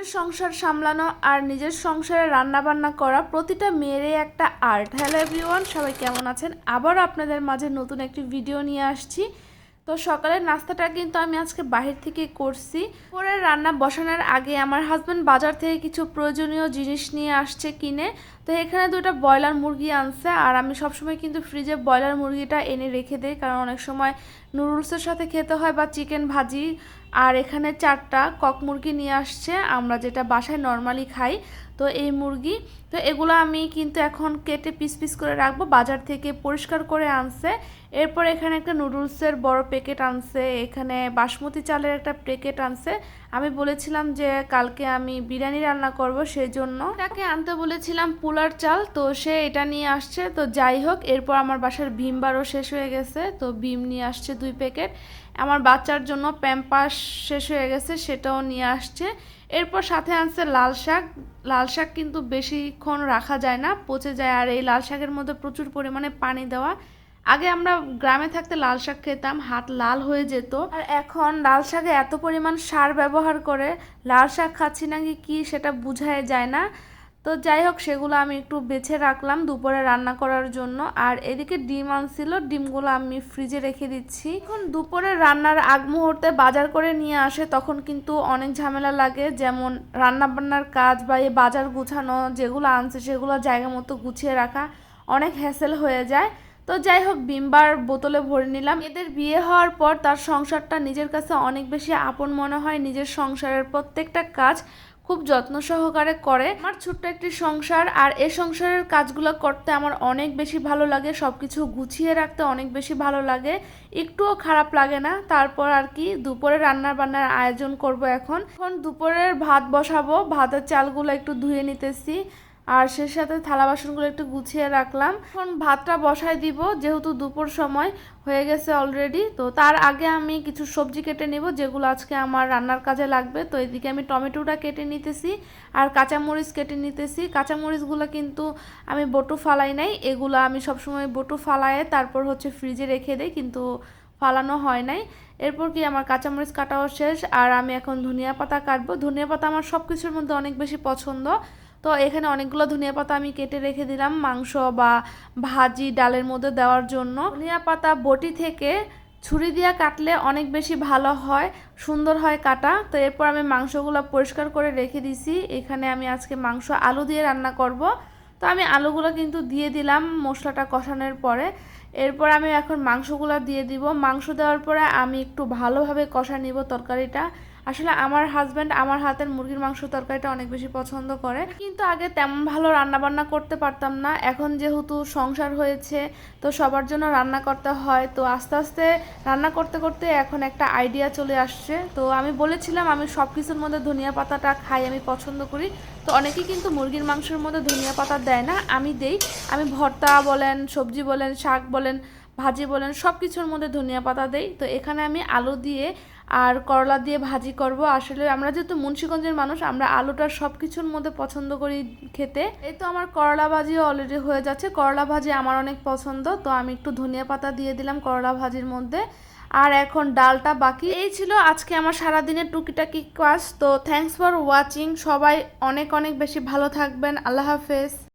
নিজের সংসার সামলানো আর নিজের সংসারে রান্না বান্না করা প্রতিটা মেয়েরই একটা আর্ট হ্যালো এভরিওয়ান সবাই কেমন আছেন? আবার আপনাদের মাঝে নতুন একটি ভিডিও নিয়ে আসছি। তো সকালের নাস্তাটা কিন্তু আমি আজকে বাহির থেকে করছি। পরে রান্না বসানোর আগে আমার হাজব্যান্ড বাজার থেকে কিছু প্রয়োজনীয় জিনিস নিয়ে আসছে কিনে। তো এখানে দুটো ব্রয়লার মুরগি আনছে, আর আমি সবসময় কিন্তু ফ্রিজে ব্রয়লার মুরগিটা এনে রেখে দিই, কারণ অনেক সময় নুডলসের সাথে খেতে হয় বা চিকেন ভাজি। আর এখানে চারটা কক মুরগি নিয়ে আসছে, আমরা যেটা বাসায় নর্মালি খাই, তো এই মুরগি। তো এগুলো আমি কিন্তু এখন কেটে পিস পিস করে রাখব, বাজার থেকে পরিষ্কার করে আনছে। এরপর এখানে একটা নুডলসের বড় প্যাকেট আনছে, এখানে বাসমতি চালের একটা প্যাকেট আনছে। আমি বলেছিলাম যে কালকে আমি বিরিয়ানি রান্না করব, সেই জন্য। তাকে আনতে বলেছিলাম পুলার চাল, তো সে এটা নিয়ে আসছে। তো যাই হোক, এরপর আমার বাসার ভীম বারও শেষ হয়ে গেছে। তো ভীম নিয়ে আসছে দুই প্যাকেট। আমার বাচ্চার জন্য প্যাম্পাস শেষ হয়ে গেছে, সেটাও নিয়ে আসছে। এরপর সাথে আনছে লাল শাক। লাল শাক কিন্তু বেশিক্ষণ রাখা যায় না, পচে যায়। আর এই লাল শাকের মধ্যে প্রচুর পরিমাণে পানি দেওয়া। আগে আমরা গ্রামে থাকতে লাল শাক খেতাম, হাত লাল হয়ে যেত। আর এখন লাল শাকে এত পরিমাণ সার ব্যবহার করে, লাল শাক খাচ্ছি নাকি কি সেটা বোঝাই যায় না। তো যাই হোক, সেগুলো আমি একটু বেছে রাখলাম দুপুরে রান্না করার জন্য। আর এদিকে ডিম আনছিল, ডিমগুলো আমি ফ্রিজে রেখে দিচ্ছি। এখন দুপুরে রান্নার আগ মুহূর্তে বাজার করে নিয়ে আসে, তখন কিন্তু অনেক ঝামেলা লাগে। যেমন রান্না বান্নার কাজ বা এই বাজার গুছানো, যেগুলো আনছে সেগুলো জায়গা মতো গুছিয়ে রাখা অনেক হ্যাসেল হয়ে যায়। তো যাই হোক, বিম্বার বোতলে ভরে নিলাম। এদের বিয়ে হওয়ার পর তার সংসারটা নিজের কাছে অনেক বেশি আপন মনে হয়। নিজের সংসারের প্রত্যেকটা কাজ খুব যত্ন সহকারে করে। আমার ছোট্ট একটি সংসার, আর এ সংসারের কাজগুলো করতে আমার অনেক বেশি ভালো লাগে সব কিছু গুছিয়ে রাখতে অনেক বেশি ভালো লাগে। একটুও খারাপ লাগে না, তারপর আর কি দুপুরে রান্নার বান্নার আয়োজন করব এখন। এখন দুপুরের ভাত বসাবো, ভাতের চালগুলো একটু ধুয়ে নিতেছি। আর সে সাথে থালা বাসনগুলো একটু গুছিয়ে রাখলাম। এখন ভাতটা বসাই দিব, যেহেতু দুপুর সময় হয়ে গেছে অলরেডি তো তার আগে আমি কিছু সবজি কেটে নেব, যেগুলো আজকে আমার রান্নার কাজে লাগবে। তো এদিকে আমি টমেটোটা কেটে নিতেছি আর কাঁচামরিচ কেটে নিতেছি। কাঁচামরিচগুলো কিন্তু আমি বটু ফালাই নাই, এগুলো আমি সবসময় বটু ফালায়ে তারপর হচ্ছে ফ্রিজে রেখে দেই, কিন্তু ফালানো হয় নাই। এরপর কি আমার কাঁচামরিচ কাটাও শেষ, আর আমি এখন ধনিয়া পাতা কাটবো। ধনিয়া পাতা আমার সব কিছুর মধ্যে অনেক বেশি পছন্দ তো এখানে অনেকগুলো ধনিয়া পাতা আমি কেটে রেখে দিলাম মাংস বা ভাজি ডালের মধ্যে দেওয়ার জন্য। ধনিয়া পাতা বটি থেকে ছুরি দিয়ে কাটলে অনেক বেশি ভালো হয়, সুন্দর হয় কাটা। তো এরপর আমি মাংসগুলো পরিষ্কার করে রেখে দিছি। এখানে আমি আজকে মাংস আলু দিয়ে রান্না করব। তো আমি আলুগুলো কিন্তু দিয়ে দিলাম মশলাটা কষানোর পরে। এরপর আমি এখন মাংসগুলো দিয়ে দিব। মাংস দেওয়ার পরে আমি একটু ভালোভাবে কষা নিব তরকারিটা। আসলে আমার হাজব্যান্ড আমার হাতের মুরগির মাংস তরকারিটা অনেক বেশি পছন্দ করে। কিন্তু আগে তেমন ভালো রান্না বান্না করতে পারতাম না। এখন যেহেতু সংসার হয়েছে, তো সবার জন্য রান্না করতে হয়। তো আস্তে আস্তে রান্না করতে করতে এখন একটা আইডিয়া চলে আসছে। তো আমি বলেছিলাম, আমি সব কিছুর মধ্যে ধনিয়া পাতাটা খাই, আমি পছন্দ করি। তো অনেকেই কিন্তু মুরগির মাংসের মধ্যে ধনিয়া পাতা দেয় না, আমি দেই। আমি ভর্তা বলেন, সবজি বলেন, শাক বলেন ভাজি বলেন সব কিছুর মধ্যে ধনিয়া পাতা দেই। তো এখানে আমি আলু দিয়ে আর করলা দিয়ে ভাজি করব। আসলে আমরা যেহেতু মুন্সীগঞ্জের মানুষ, আমরা আলুটা সব কিছুর মধ্যে পছন্দ করি খেতে। এই তো আমার করলা ভাজিও অলরেডি হয়ে যাচ্ছে। করলা ভাজি আমার অনেক পছন্দ, তো আমি একটু ধনিয়া পাতা দিয়ে দিলাম করলা ভাজির মধ্যে। আর এখন ডালটা বাকি। এই ছিল আজকে আমার সারাদিনের টুকিটাকি কাজ তো থ্যাংকস ফর ওয়াচিং সবাই অনেক অনেক বেশি ভালো থাকবেন। আল্লাহ হাফেজ।